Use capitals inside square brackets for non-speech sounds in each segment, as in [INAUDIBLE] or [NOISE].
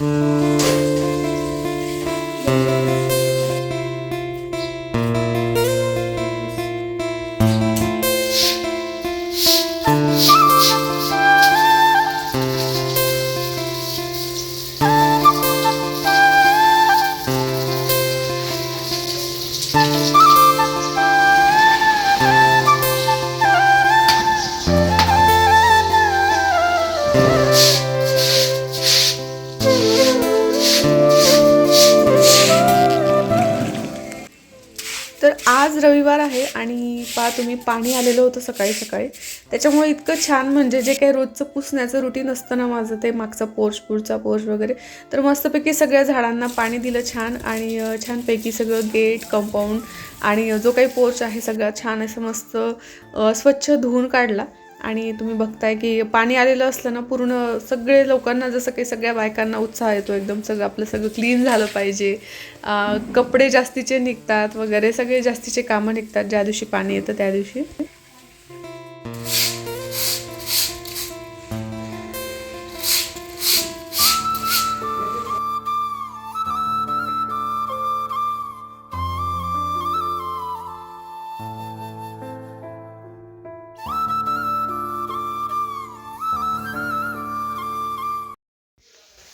तर आणि पा तुम्ही पाणी आलेलं होतं सकाळी सकाळी. त्याच्यामुळे इतकं छान म्हणजे जे काही रोजचं पुसण्याचं रुटीन असतं ना माझं ते मागचा पोर्च पुढचा पोर्च वगैरे तर मस्तपैकी सगळ्या झाडांना पाणी दिलं छान आणि छानपैकी सगळं गेट कंपाऊंड आणि जो काही पोर्च आहे सगळा छान असं मस्त स्वच्छ धुवून काढला. आणि तुम्ही बघताय की पाणी आलेलं असलं ना पूर्ण सगळे लोकांना जसं काही सगळ्या बायकांना उत्साह येतो एकदम सगळं आपलं सगळं क्लीन झालं पाहिजे. कपडे जास्तीचे निघतात वगैरे सगळे जास्तीचे कामं निघतात ज्या दिवशी पाणी येतं त्या दिवशी.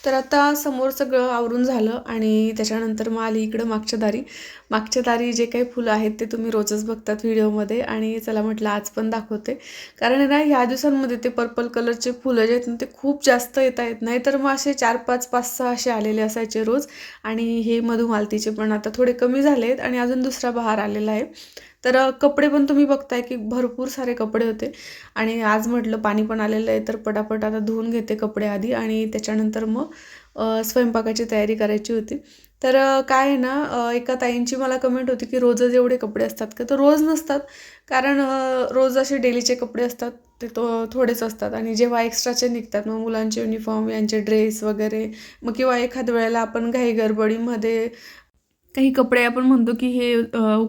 तर आता समोर सगळं आवरून झालं आणि त्याच्यानंतर मग आली इकडं मागच्या दारी. मागच्या दारी जे काही फुलं आहेत ते तुम्ही रोजच बघतात व्हिडिओमध्ये आणि चला म्हटलं आज पण दाखवते. कारण ना ह्या दिवसांमध्ये ते पर्पल कलरचे फुलं जे आहेत ना ते खूप जास्त येत आहेत नाही. तर मग असे चार पाच पाच सहा असे आलेले असायचे रोज आणि हे मधुमालतीचे पण आता थोडे कमी झाले आहेत आणि अजून दुसरा बहार आलेला आहे. तर कपडे पण तुम्ही बघताय की भरपूर सारे कपडे होते. आणि आज म्हटलं पाणी पण आलेलं आहे तर पटापट आता धुवून घेते कपडे आधी आणि त्याच्यानंतर मग स्वयंपाकाची तयारी करायची होती. तर काय आहे ना एका ताईंची मला कमेंट होती की रोजच एवढे कपडे असतात का? तर रोज नसतात. कारण रोज असे डेलीचे कपडे असतात ते तो थोडेच असतात. आणि जेव्हा एक्स्ट्राचे निघतात मग मुलांचे युनिफॉर्म यांचे ड्रेस वगैरे मग किंवा एखाद्या वेळेला आपण घाई गडबडीमध्ये काही कपडे आपण म्हणतो की हे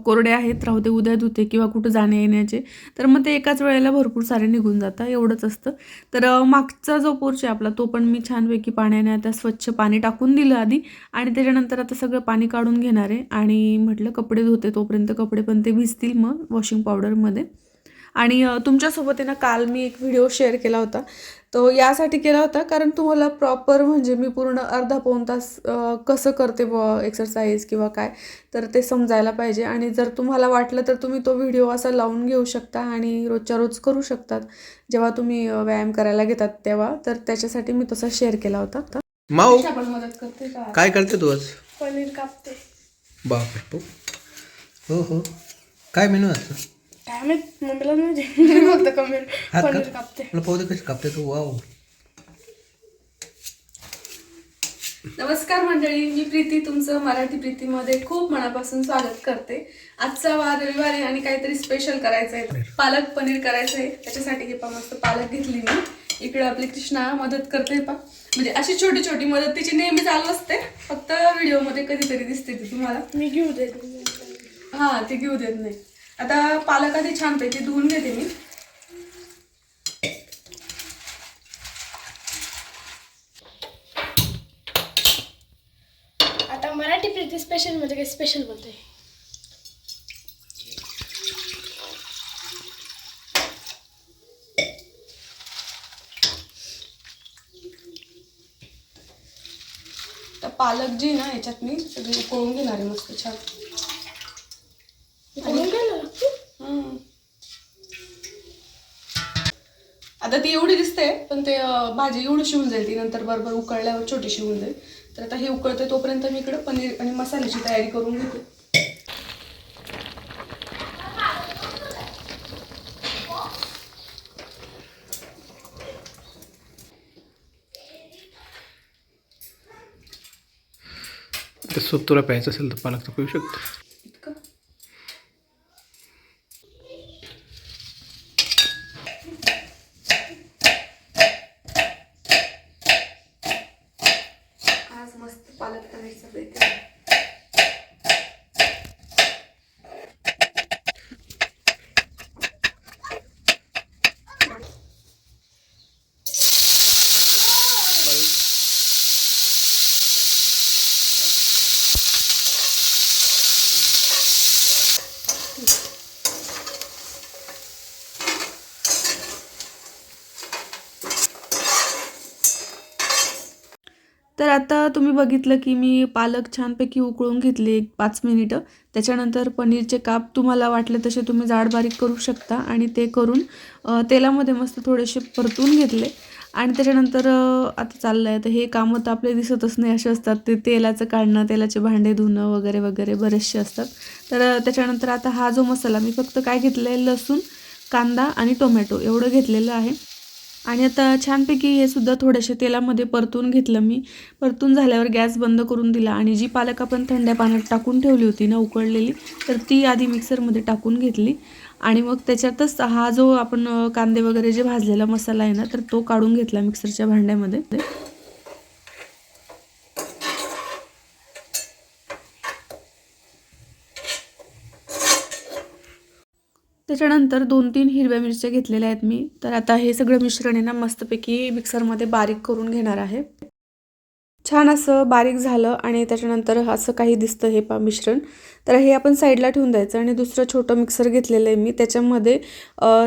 कोरडे आहेत राहू दे उद्या धुते किंवा कुठं जाण्या येण्याचे तर मग ते एकाच वेळेला भरपूर सारे निघून जातात एवढंच असतं. तर मागचा जो पोर्च आहे आपला तो पण मी छानपैकी पाण्याने आता स्वच्छ पाणी टाकून दिलं आधी आणि त्याच्यानंतर आता सगळं पाणी काढून घेणार आहे आणि म्हटलं कपडे धुते तोपर्यंत कपडे पण ते भिजतील मग वॉशिंग पावडरमध्ये. आणि तुमच्यासोबत आहे ना काल मी एक व्हिडिओ शेअर केला होता. तो यासाठी केला होता कारण तुम्हाला प्रॉपर म्हणजे मी पूर्ण अर्धा पाऊण तास कसं करते ब एक्सरसाइज किंवा काय तर ते समजायला पाहिजे. आणि जर तुम्हाला वाटलं तर तुम्ही तो व्हिडिओ असा लावून घेऊ शकता आणि रोजच्या रोज करू शकतात. जेव्हा तुम्ही व्यायाम करायला घेतात तेव्हा तर त्याच्यासाठी मी तसा शेअर केला होता. माऊ आपण मदत करते का? काय करते तू आज? पनीर कापते. बापरे हो हो. काय मेनू असतं काय माहीत? मम्मीला नाही फक्त [LAUGHS] कमी. हात पनीर का कापते. मला पाहू दे कशी कापते तू. वाव. नमस्कार मंडळी मी प्रीती. तुमचं मराठी प्रीतीमध्ये खूप मनापासून स्वागत करते. आजचा वार रविवार आहे आणि काहीतरी स्पेशल करायचं आहे पालक पनीर करायचं आहे त्याच्यासाठी हे पा मस्त पालक घेतली मी. इकडे आपली कृष्णा मदत करते पा म्हणजे अशी छोटी छोटी मदत तिची नेहमी चालू असते. फक्त व्हिडिओमध्ये कधीतरी दिसते ती तुम्हाला. मी घेऊ देत हा ती घेऊ देत नाही. आता पालक आधी छानपैकी धुवून घेते मी. आता मराठी प्रीती स्पेशल म्हणजे काय स्पेशल बोलते? पालक जी ना याच्यात मी सगळी उकळून घेणार आहे मस्त छान. आता ती एवढी दिसते पण ते भाजी एवढी शिवून जाईल ती नंतर बरोबर उकळल्यावर छोटी शिवून जाईल. तर आता हे उकळते तोपर्यंत मी इकडे पनीर आणि मसाल्याची तयारी करून घेते. ते सूप तुला प्यायचं असेल तर पालक तर पिऊ शकतो इतकं आज मस्त पालक पनीरचं बेत तर आता तुम्ही बघितलं की मी पालक छानपैकी उकळून घेतली एक पाच मिनिटं. त्याच्यानंतर पनीरचे काप तुम्हाला वाटले तसे तुम्ही जाड बारीक करू शकता आणि ते करून तेलामध्ये मस्त थोडेसे परतून घेतले. आणि त्याच्यानंतर आता चाललं आहे तर हे कामं तर आपले दिसतच नाही असे असतात. ते तेलाचं काढणं तेलाचे भांडे धुणं वगैरे वगैरे बरेचसे असतात. तर त्याच्यानंतर आता हा जो मसाला मी फक्त काय घेतलं आहे लसूण कांदा आणि टोमॅटो एवढं घेतलेलं आहे. आणि आता छानपैकी हे सुद्धा थोडेसे तेलामध्ये परतून घेतलं मी. परतून झाल्यावर गॅस बंद करून दिला आणि जी पालक आपण थंड्या पाण्यात टाकून ठेवली होती ना उकळलेली तर ती आधी मिक्सरमध्ये टाकून घेतली. आणि मग त्याच्यातच हा जो आपण कांदे वगैरे जे भाजलेला मसाला आहे ना तर तो काढून घेतला मिक्सरच्या भांड्यामध्ये. त्याच्यानंतर दोन तीन हिरव्या मिरच्या घेतलेल्या आहेत मी. तर आता हे सगळं मिश्रण आहे ना मस्तपैकी मिक्सरमध्ये बारीक करून घेणार आहे. छान असं बारीक झालं आणि त्याच्यानंतर असं काही दिसतं हे पा मिश्रण. तर हे आपण साईडला ठेवून द्यायचं आणि दुसरं छोटं मिक्सर घेतलेलं आहे मी. त्याच्यामध्ये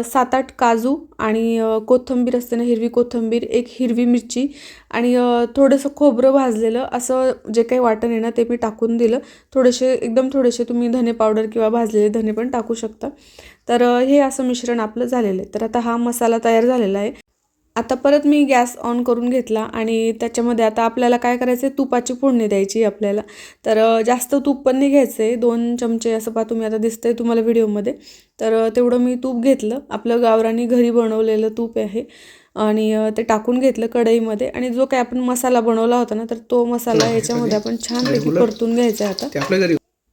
सात आठ काजू आणि कोथंबीर कोथिंबीर असते ना हिरवी कोथिंबीर एक हिरवी मिरची आणि थोडंसं खोबरं भाजलेलं. असं जे काही वाटण आहे ना ते मी टाकून दिलं. थोडेसे एकदम थोडेसे तुम्ही धने पावडर किंवा भाजलेले धने पण टाकू शकता. तर हे असं मिश्रण आपलं झालेलं आहे. तर आता हा मसाला तयार झालेला आहे. आता परत मी गॅस ऑन करून घेतला आणि त्याच्यामध्ये आता आपल्याला काय करायचं आहे? तुपाची फोडणी द्यायची आपल्याला. तर जास्त तूप पण नाही घ्यायचं आहे. दोन चमचे असं पहा तुम्ही आता दिसतंय तुम्हाला व्हिडिओमध्ये. तर तेवढं मी तूप घेतलं. आपलं गावरानी घरी बनवलेलं तूप आहे. आणि ते टाकून घेतलं कढईमध्ये. आणि जो काय आपण मसाला बनवला होता ना तर तो मसाला याच्यामध्ये आपण छानपैकी परतून घ्यायचा आहे आता.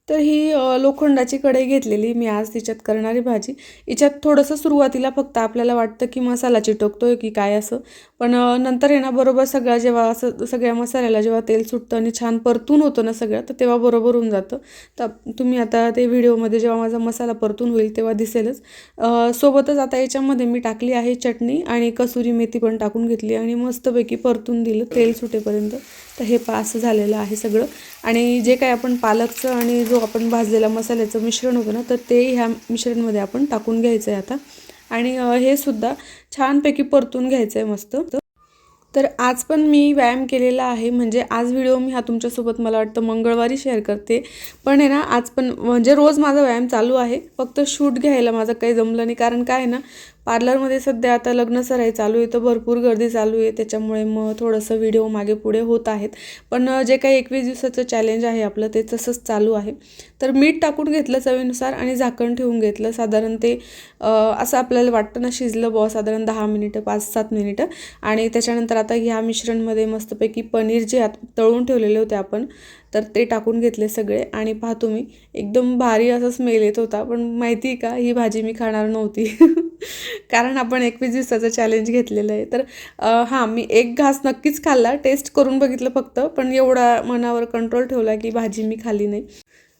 तर ही लोखंडाची कढई घेतलेली मी आज तिच्यात करणारी भाजी. हिच्यात थोडंसं सुरुवातीला फक्त आपल्याला वाटतं की मसाला चिटकतोय की काय असं पण नंतर आहे ना बरोबर सगळा जेव्हा असं सगळ्या मसाल्याला जेव्हा तेल सुटतं आणि छान परतून होतं ना सगळं तर तेव्हा बरोबर होऊन जातं. तर तुम्ही आता ते व्हिडिओमध्ये जेव्हा माझा मसाला परतून होईल तेव्हा दिसेलच. सोबतच आता याच्यामध्ये मी टाकली आहे चटणी आणि कसुरी मेथी पण टाकून घेतली आणि मस्तपैकी परतून दिलं तेल सुटेपर्यंत. तर हे पा असं झालेलं आहे सगळं. आणि जे काय आपण पालकचं आणि जो आपण भाजलेला मसाल्याचं मिश्रण होतं ना तर ते ह्या मिश्रणमध्ये आपण टाकून घ्यायचं आहे आता. आणि हे सुद्धा छानपैकी परतून घ्यायचं आहे मस्त. तर आज पण मी व्यायाम केलेला आहे. म्हणजे आज व्हिडिओ मी हा तुमच्यासोबत मला वाटतं मंगळवारी शेअर करते. पण आहे ना आज पण म्हणजे रोज माझा व्यायाम चालू आहे. फक्त शूट घ्यायला माझं काही जमलं नाही. कारण काय आहे ना पार्लरमध्ये सध्या आता लग्न सराई चालू आहे तर भरपूर गर्दी चालू आहे. त्याच्यामुळे मग थोडंसं व्हिडिओ मागे पुढे होत आहेत. पण जे काही एकवीस दिवसाचं चॅलेंज आहे आपलं ते तसंच चालू आहे. तर मीठ टाकून घेतलं चवीनुसार आणि झाकण ठेवून घेतलं. साधारण ते असं आपल्याला वाटतं ना शिजलं बॉ साधारण दहा मिनिटं पाच सात मिनिटं. आणि त्याच्यानंतर आता ह्या मिश्रणमध्ये मस्तपैकी पनीर जे आत तळून ठेवलेले होते आपण तर ते टाकून घेतले सगळे. आणि पाहतो मी एकदम भारी असा स्मेल येत होता. पण माहिती आहे का ही भाजी मी खाणार नव्हती. [LAUGHS] कारण आपण एकवीस दिवसाचं चॅलेंज घेतलेलं आहे. तर हां मी एक घास नक्कीच खाल्ला. टेस्ट करून बघितलं फक्त. पण एवढा मनावर कंट्रोल ठेवला की भाजी मी खाल्ली नाही.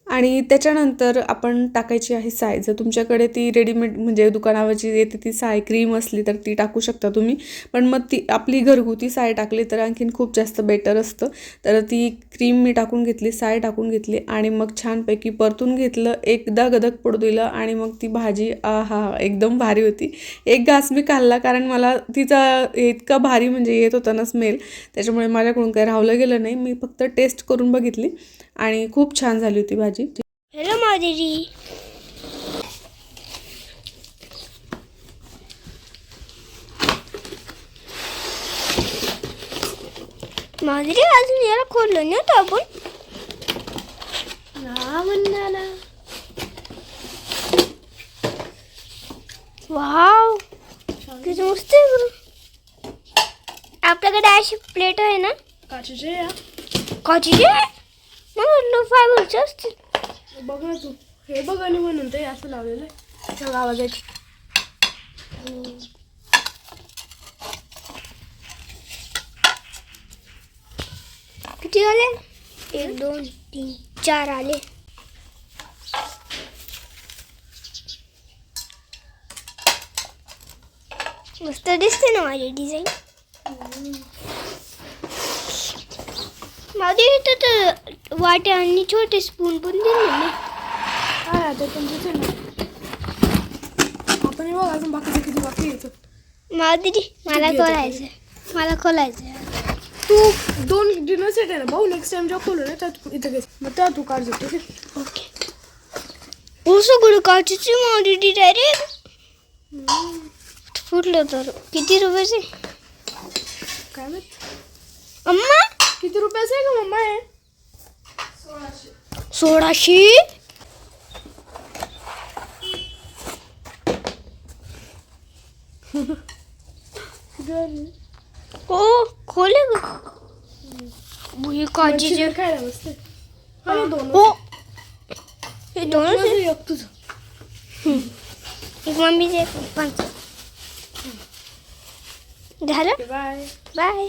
आणि त्याच्यानंतर आपण टाकायची आहे साय. जर तुमच्याकडे ती रेडीमेड म्हणजे दुकानावरची येते ती साय क्रीम असली तर ती टाकू शकता तुम्ही. पण मग ती आपली घरगुती साय टाकली तर आणखीन खूप जास्त बेटर असतं. तर ती क्रीम मी टाकून घेतली साय टाकून घेतली आणि मग छानपैकी परतून घेतलं एकदा गदक पडू दिलं आणि मग ती भाजी आ हा एकदम भारी होती. एक घास मी खाल्ला कारण मला तिचा इतका भारी म्हणजे येत होता ना स्मेल त्याच्यामुळे माझ्याकडून काही राहवलं गेलं नाही. मी फक्त टेस्ट करून बघितली. आणि खूप छान झाली होती भाजी. हॅलो माधुरी माधुरी अजून याला खोललं नाही आपण? म्हणणारा वाव किती मस्त आहे बरं. आपल्याकडे अशी प्लेट आहे ना? काचेचे काचीचे? मग म्हटलं फायबरचे असतील बघ ना तू. हे बघ आणि म्हणून ते असं लावलेलं आहे. चांगला आवाज आहे किती आले एक दोन तीन चार आले. मस्त दिसते ना माझी डिझाईन? माझे इथं तर वाट्या आणि छोटे स्पून पण दिले काय आता ना आपण बघ अजून बाकीचं किती बाकी यायचं माधुरी मला खोलायचं मला खोलायचं तू दोन डिनर सेट आहे ना भाऊ नेक्स्ट टाइम जेव्हा खोलू ना त्यात इथं घे. मग तेव्हा तू काढ आहे? ओके. ओ सगळं काचेची मावली डायरेक्ट फुटलं तर. किती रुपयाचे काय माहीत? अम्मा? किती रुपयाचं आहे का मम्मा सोळाशे. ओ खोले ग. हे काचेचे खायला बसते हा हे दोनच. एक तुझं. एक मम्मीचे एक पप्पांचं. झालं? बाय. बाय.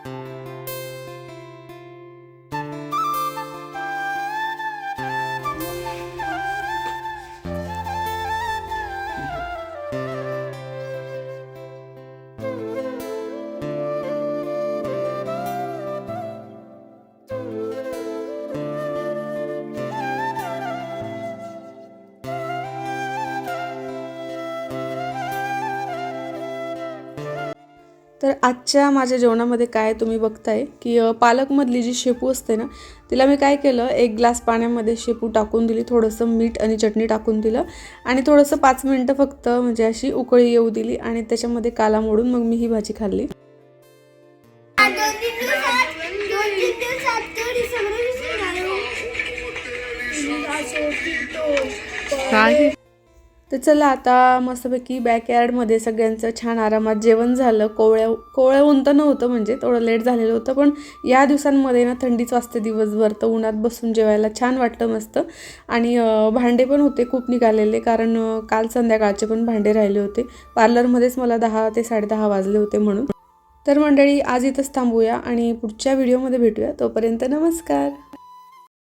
तर आजच्या माझ्या जेवणामध्ये काय तुम्ही बघताय? की पालकमधली जी शेपू असते ना तिला मी काय केलं एक ग्लास पाण्यामध्ये शेपू टाकून दिली थोडंसं मीठ आणि चटणी टाकून दिलं आणि थोडंसं पाच मिनटं फक्त म्हणजे अशी उकळी येऊ दिली आणि त्याच्यामध्ये काला मोडून मग मी ही भाजी खाल्ली. तर चला आता मस्तपैकी बॅकयार्डमध्ये सगळ्यांचं छान आरामात जेवण झालं. कोवळ्या कोवळ्या ऊन तर नव्हतं म्हणजे थोडं लेट झालेलं होतं. पण या दिवसांमध्ये ना थंडीच वाजते दिवसभर. तर उन्हात बसून जेवायला छान वाटतं मस्त. आणि भांडे पण होते खूप निघालेले. कारण काल संध्याकाळचे पण भांडे राहिले होते. पार्लरमध्येच मला दहा ते साडेदहा वाजले होते म्हणून. तर मंडळी आज इथंच थांबूया आणि पुढच्या व्हिडिओमध्ये भेटूया. तोपर्यंत नमस्कार.